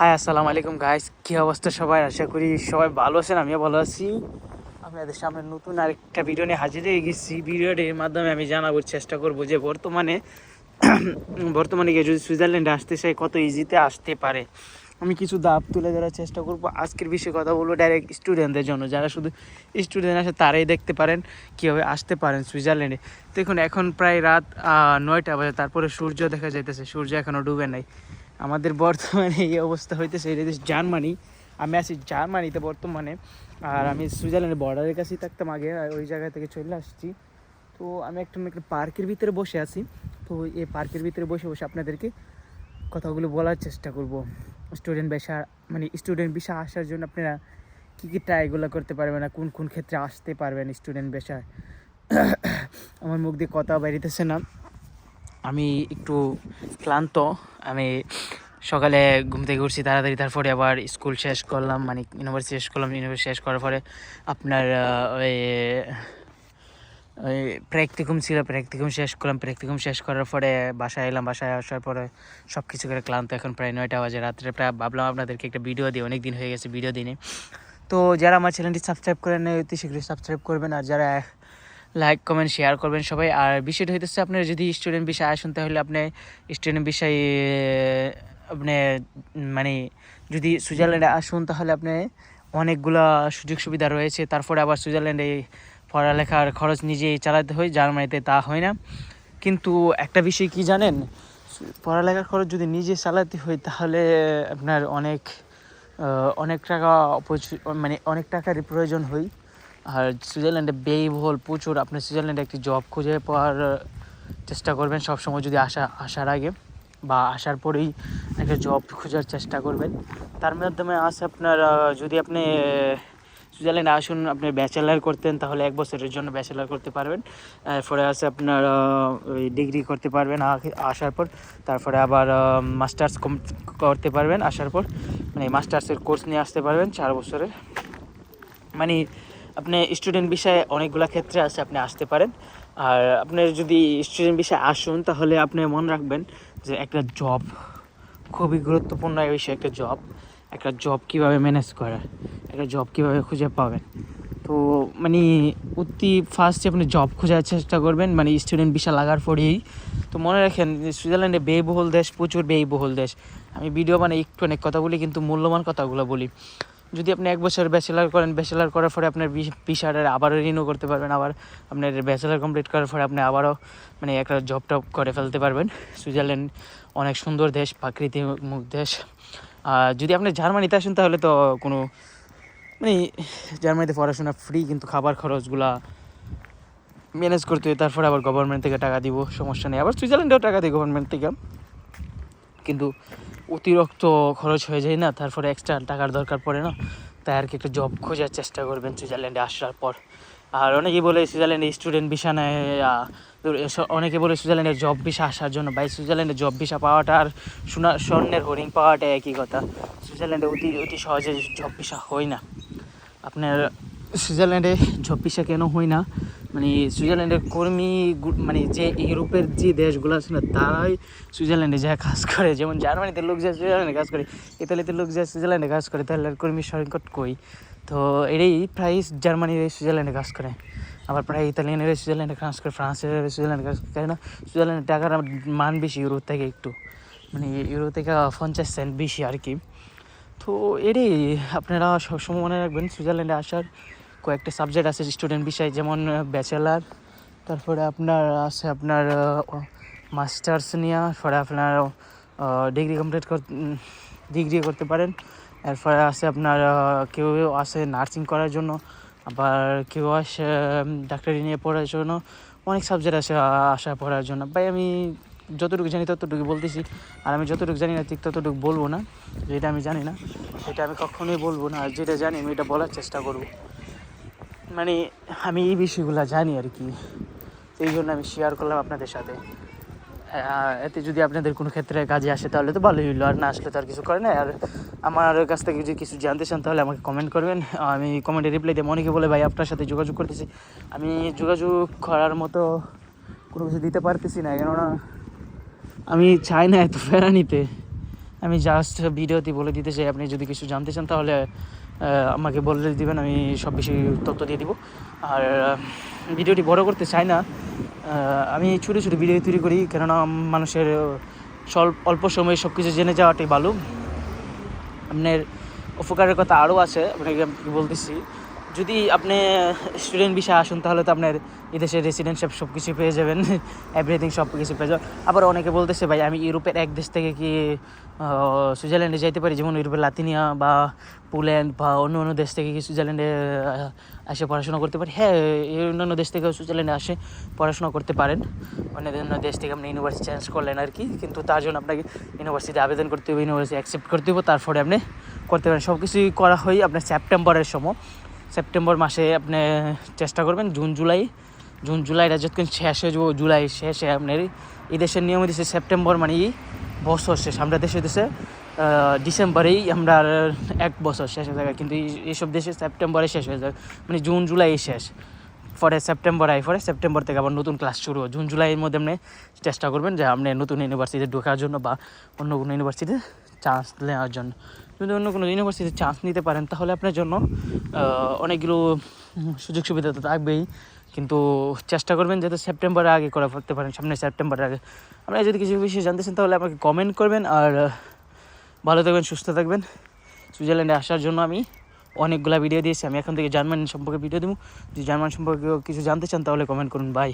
High, আসসালামু আলাইকুম guys কী অবস্থা সবাই? আশা করি সবাই ভালো আছেন, আমিও ভালো আছি। আপনাদের সামনে নতুন আরেকটা ভিডিও নিয়ে হাজির হয়ে গেছি। ভিডিওটির মাধ্যমে আমি জানাবোর চেষ্টা করব যে বর্তমানে বর্তমানে গিয়ে যদি সুইজারল্যান্ডে আসতে চাই, কত ইজিতে আসতে পারে। আমি কিছু দাব তুলে ধরার চেষ্টা করব। আজকের বিষয়ে কথা বলব ডাইরেক্ট স্টুডেন্টদের জন্য। যারা শুধু স্টুডেন্ট আসে, তারাই দেখতে পারেন কীভাবে আসতে পারেন সুইজারল্যান্ডে। দেখুন, এখন প্রায় রাত নয়টা বাজে, তারপরে সূর্য দেখা যাইতেছে। সূর্য এখনও ডুবে নাই। আমাদের বর্তমানে এই অবস্থা হইতেছে, এটা দেশ জার্মানি। আমি আছি জার্মানিতে বর্তমানে, আর আমি সুইজারল্যান্ডের বর্ডারের কাছেই থাকতাম আগে, আর ওই জায়গা থেকে চলে আসছি। তো আমি একটা একটা পার্কের ভিতরে বসে আছি। তো এই পার্কের ভিতরে বসে বসে আপনাদেরকে কথাগুলো বলার চেষ্টা করব। স্টুডেন্ট বিষা মানে স্টুডেন্ট বিষা আসার জন্য আপনারা কী কী ট্রাইগুলো করতে পারবেন না কোন কোন ক্ষেত্রে আসতে পারবেন স্টুডেন্ট বিষয়? আমার মুখ দিয়ে কথা বেরিতেছে না। আমি একটু ক্লান্ত। আমি সকালে ঘুম থেকে উঠছি তাড়াতাড়ি, তারপরে আবার স্কুল শেষ করলাম মানে ইউনিভার্সিটি শেষ করলাম ইউনিভার্সিটি শেষ করার পরে আপনার ওই ওই প্র্যাকটিকুম ছিল প্র্যাকটিকুম শেষ করলাম প্র্যাকটিকুম শেষ করার পরে বাসায় এলাম, বাসায় আসার পরে সব কিছু করে ক্লান্ত। এখন প্রায় নয়টা বাজে, রাত্রে প্রায় ভাবলাম আপনাদেরকে একটা ভিডিও দিই অনেক দিন হয়ে গেছে ভিডিও দিনে তো যারা আমার চ্যানেলটি সাবস্ক্রাইব করেন অতি শীঘ্রই সাবস্ক্রাইব করবেন। আর যারা লাইক কমেন্ট শেয়ার করবেন সবাই। আর বিষয়টা হইতেছে আপনার যদি স্টুডেন্ট বিষয় আসুন, তাহলে আপনি স্টুডেন্ট বিষয়ে আপনি মানে যদি সুইজারল্যান্ডে আসুন, তাহলে আপনি অনেকগুলা সুযোগ সুবিধা রয়েছে। তারপরে আবার সুইজারল্যান্ডে পড়ালেখার খরচ নিজেই চালাতে হয়, জার্মানিতে তা হয় না। কিন্তু একটা বিষয় কি জানেন? পড়ালেখার খরচ যদি নিজে চালাতে হয়, তাহলে আপনার অনেক অনেক টাকা মানে অনেক টাকারই প্রয়োজন হয়। আর সুইজারল্যান্ডে ব্যয়বহুল প্রচুর। আপনি সুইজারল্যান্ডে একটি জব খুঁজে পাওয়ার চেষ্টা করবেন। সবসময় যদি আসা, আসার আগে বা আসার পরেই একটা জব খোঁজার চেষ্টা করবেন। তার মাধ্যমে আছে আপনার যদি আপনি সুইজারল্যান্ডে আসুন, আপনি ব্যাচেলার করতেন, তাহলে এক বছরের জন্য ব্যাচেলার করতে পারবেন। এরপরে আছে আপনার ওই ডিগ্রি করতে পারবেন আসার পর। তারপরে আবার মাস্টার্স করতে পারবেন আসার পর। মানে মাস্টার্সের কোর্স নিয়ে আসতে পারবেন চার বছরের। মানে আপনি স্টুডেন্ট বিষয়ে অনেকগুলো ক্ষেত্রে আছে, আপনি আসতে পারেন। আর আপনার যদি স্টুডেন্ট বিষয়ে আসুন, তাহলে আপনি মনে রাখবেন যে একটা জব খুবই গুরুত্বপূর্ণ এই বিষয়, একটা জব একটা জব কীভাবে ম্যানেজ করা, একটা জব কীভাবে খুঁজে পাবেন। তো মানে অতি ফার্স্টে আপনি জব খোঁজার চেষ্টা করবেন মানে স্টুডেন্ট ভিসা লাগার পরেই। তো মনে রাখেন সুইজারল্যান্ডে ব্যয়বহুল দেশ, প্রচুর ব্যয়বহুল দেশ। আমি ভিডিও মানে একটু অনেক কথা বলি, কিন্তু মূল্যবান কথাগুলো বলি। যদি আপনি এক বছর ব্যাচেলার করেন ব্যাচেলার করার পরে আপনার ভিসাটা আবারও রিনিউ করতে পারবেন, আবার আপনার ব্যাচেলার কমপ্লিট করার পরে আপনি আবারও মানে একটা জব টপ করে ফেলতে পারবেন। সুইজারল্যান্ড অনেক সুন্দর দেশ, প্রাকৃতিক দেশ। আর যদি আপনি জার্মানিতে আসেন তাহলে তো কোনো মানে জার্মানিতে পড়াশোনা ফ্রি কিন্তু খাবার খরচগুলা ম্যানেজ করতে হয় তারপরে আবার গভর্নমেন্ট থেকে টাকা দিব, সমস্যা নেই। আবার সুইজারল্যান্ডেও টাকা দিই গভর্নমেন্ট থেকে। কিন্তু অতিরিক্ত খরচ হয়ে যায় না, তারপরে এক্সট্রা টাকার দরকার পড়ে না। তাই আর কি একটা জব খোঁজার চেষ্টা করবেন সুইজারল্যান্ডে আসার পর। আর অনেকেই বলে সুইজারল্যান্ডে স্টুডেন্ট ভিসা নেয় অনেকে বলে সুইজারল্যান্ডে জব ভিসা আসার জন্য। ভাই, সুইজারল্যান্ডে জব ভিসা পাওয়াটা আর সোনা, স্বর্ণের হরিণ পাওয়াটা একই কথা। সুইজারল্যান্ডে অতি অতি সহজে জব ভিসা হয় না। আপনার সুইজারল্যান্ডে জব ভিসা কেন হয় না? মানে সুইজারল্যান্ডের কর্মী মানে যে ইউরোপের যে দেশগুলো আছে না, তারাই সুইজারল্যান্ডে যা কাজ করে। যেমন জার্মানিতে লোক যায় সুইজারল্যান্ডে কাজ করে, ইতালিতে লোক যায় সুইজারল্যান্ডে কাজ করে, তাহলে কর্মী সংকট কই? তো এটাই প্রায় জার্মানির সুইজারল্যান্ডে কাজ করে। আবার প্রায় ইতালিয়ানের সুইজারল্যান্ডে কাজ করে ফ্রান্সের সুইজারল্যান্ডে কাজ করে। কেন সুইজারল্যান্ডের টাকার মান বেশি ইউরো থেকে একটু। মানে ইউরো থেকে পঞ্চাশ সেন্ট বেশি আর কি। তো এরই আপনারা সবসময় মনে রাখবেন, সুইজারল্যান্ডে আসার কয়েকটা সাবজেক্ট আছে স্টুডেন্ট বিষয়, যেমন ব্যাচেলার তারপরে আপনার আছে আপনার মাস্টার্স নিয়ে পরে আপনার ডিগ্রি কমপ্লিট কর ডিগ্রি করতে পারেন। এরপরে আছে আপনার কেউ আছে নার্সিং করার জন্য, আবার কেউ আসে ডাক্তারি নিয়ে পড়ার জন্য, অনেক সাবজেক্ট আছে আশা পড়ার জন্য। ভাই, আমি যতটুকু জানি ততটুকু বলতেছি, আর আমি যতটুকু জানি না ঠিক ততটুকু বলব না, যেটা আমি জানি না, সেটা আমি কখনোই বলব না, আর যেটা জানি আমি এটা বলার চেষ্টা করব। মানে আমি এই বিষয়গুলো জানি আর কি। এই জন্য আমি শেয়ার করলাম আপনাদের সাথে। এতে যদি আপনাদের কোনো ক্ষেত্রে কাজে আসে তাহলে তো ভালোই হইল, আর না আসলে তো আর কিছু করে না আর আমার কাছ থেকে যদি কিছু জানতে চান তাহলে আমাকে কমেন্ট করবেন। আমি কমেন্টে রিপ্লাই দেবো। অনেকে বলে, ভাই, আপনার সাথে যোগাযোগ করতেছি। আমি যোগাযোগ করার মতো কোনো কিছু দিতে পারতেছি না, কেননা আমি চাই না এত ফেরা নিতে আমি জাস্ট ভিডিওতে বলে দিতে চাই। আপনি যদি কিছু জানতে চান তাহলে আমাকে বলে দিবেন, আমি সব বেশি তথ্য দিয়ে দিব। আর ভিডিওটি বড় করতে চাই না। আমি ছোটো ছোটো ভিডিও তৈরি করি, কেননা মানুষের স্বল্প, অল্প সময়ে সব কিছু জেনে যাওয়াটাই ভালো। আপনার উপকারের কথা আরও আছে, আপনাকে আমি বলতেছি। যদি আপনি স্টুডেন্ট বিষয়ে আসুন তাহলে তো আপনার এদেশের রেসিডেন্টশিপ সব কিছু পেয়ে যাবেন। এভরিথিং সব কিছু পেয়ে যাবেন। আবার অনেকে বলতেছে ভাই আমি ইউরোপের এক দেশ থেকে কি সুইজারল্যান্ডে যাইতে পারি? যেমন ইউরোপের লাতিনিয়া বা পোল্যান্ড বা অন্য অন্য দেশ থেকে কি সুইজারল্যান্ডে আহ, এসে পড়াশোনা করতে পারি? হ্যাঁ এই অন্যান্য দেশ থেকে সুইজারল্যান্ডে আসে পড়াশোনা করতে পারেন। অন্য অন্য দেশ থেকে আপনি ইউনিভার্সিটি চেঞ্জ করলেন আর কি। কিন্তু তার জন্য আপনাকে ইউনিভার্সিটি আবেদন করতে হবে ইউনিভার্সিটি অ্যাকসেপ্ট করতে হবে। তারপরে আপনি করতে পারেন। সব কিছুই করা হয় আপনার সেপ্টেম্বরের সময়। সেপ্টেম্বর মাসে আপনি চেষ্টা করবেন, জুন, জুলাই। জুন জুলাইটা যতক্ষণ শেষ জুলাই শেষে আপনার। এই দেশের নিয়ম দিচ্ছে সেপ্টেম্বর মানে বছর শেষ। আমরা দেশে দেশে ডিসেম্বরেই আমরা এক বছর শেষ হয়ে থাকে কিন্তু এই- এইসব দেশে সেপ্টেম্বরে শেষ হয়ে যায় মানে জুন, জুলাই শেষ। পরে সেপ্টেম্বর আই পরে সেপ্টেম্বর থেকে আবার নতুন ক্লাস শুরু জুন, জুলাইয়ের মধ্যে আপনি চেষ্টা করবেন যে আপনি নতুন ইউনিভার্সিটিতে ঢোকার জন্য বা অন্য কোনো ইউনিভার্সিটিতে চান্স নেওয়ার জন্য। যদি অন্য কোনো ইউনিভার্সিটিতে চান্স নিতে পারেন, তাহলে আপনার জন্য অনেকগুলো সুযোগ সুবিধা তো থাকবেই। কিন্তু চেষ্টা করবেন যাতে সেপ্টেম্বরের আগে করে ফেলতে পারেন সামনে সেপ্টেম্বরের আগে। আপনারা যদি কিছু বিষয়ে জানতে চান, তাহলে আমাকে কমেন্ট করবেন। আর ভালো থাকবেন, সুস্থ থাকবেন। সুইজারল্যান্ডে আসার জন্য আমি অনেকগুলা ভিডিও দিয়েছি, আমি এখন থেকে জার্মানি সম্পর্কে ভিডিও দেবো। যদি জার্মান সম্পর্কে কিছু জানতে চান, তাহলে কমেন্ট করুন বাই